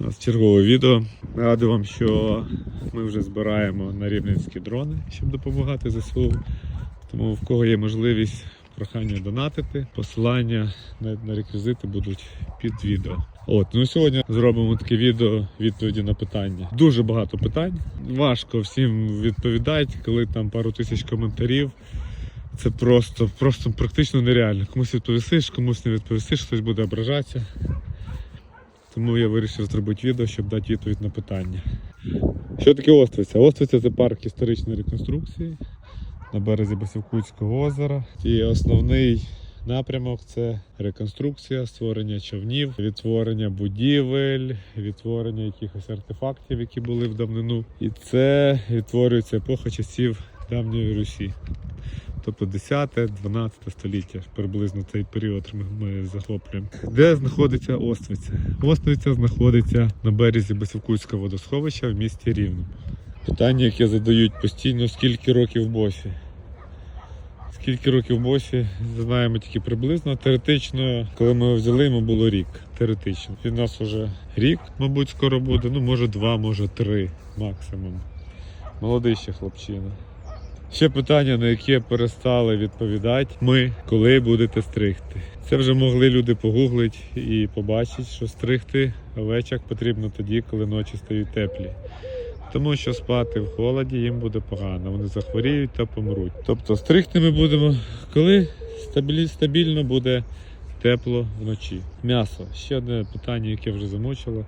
У нас чергове відео. Нагадую вам, що ми вже збираємо на рівненські дрони, щоб допомагати ЗСУ. Тому в кого є можливість прохання донатити, посилання на, на реквізити будуть під відео. От, ну сьогодні зробимо таке відео відповіді на питання. Дуже багато питань. Важко всім відповідати, коли там пару тисяч коментарів. Це просто, просто практично нереально. Комусь відповісиш, комусь не відповісиш, хтось буде ображатися. Тому я вирішив зробити відео, щоб дати відповідь на питання. Що таке Оствиця? Оствиця це парк історичної реконструкції на березі Басівкутського озера. І основний напрямок це реконструкція, створення човнів, відтворення будівель, відтворення якихось артефактів, які були в давнину. І це відтворюється епоха часів давньої Русі. Тобто 10-12 століття, приблизно цей період ми, захоплюємо. Де знаходиться Оствиця? Оствиця знаходиться на березі Басівкутського водосховища в місті Рівне. Питання, яке задають постійно, скільки років в босі. Скільки років в босі, знаємо тільки приблизно. Теоретично, коли ми його взяли, йому було рік. Теоретично. Він у нас вже рік, мабуть, скоро буде. Ну, може два, може три максимум. Молодий ще хлопчина. Ще питання, на яке перестали відповідати ми, коли будете стригти. Це вже могли люди погуглити і побачити, що стригти овечок потрібно тоді, коли ночі стають теплі. Тому що спати в холоді їм буде погано, вони захворіють та помруть. Тобто стригти ми будемо, коли стабільно буде тепло вночі. М'ясо. Ще одне питання, яке вже замучило.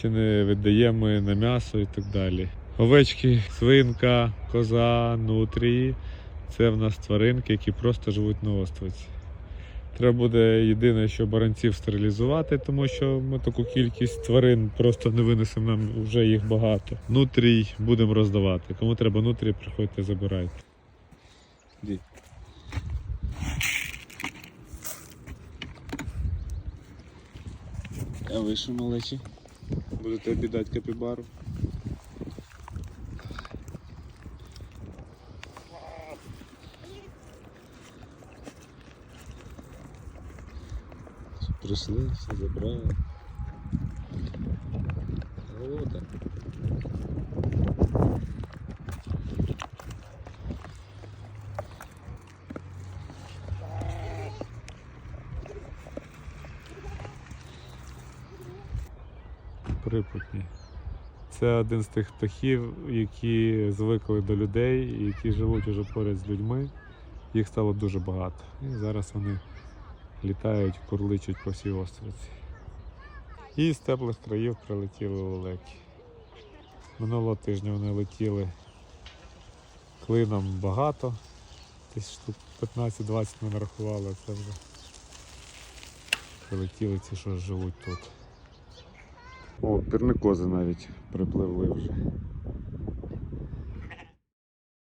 Чи не віддаємо на м'ясо і так далі. Овечки, свинка, коза, нутрії це в нас тваринки, які просто живуть на островці. Треба буде єдине, що баранців стерилізувати, тому що ми таку кількість тварин просто не винесемо, нам вже їх багато. Нутрій будемо роздавати. Кому треба нутрій, приходьте, забирайте. Іди. А ви що, малечі? Будете обідати капібару. Прийшли, все забрали. Голода. Припутні. Це один з тих птахів, які звикли до людей, які живуть уже поряд з людьми. Їх стало дуже багато. І зараз вони літають, курличуть по всій островці. І з теплих країв прилетіли лелеки. Минулого тижня вони летіли клином багато. Десь штук 15-20 ми нарахували, це вже прилетіли ці, що живуть тут. О, пірникози навіть припливли вже.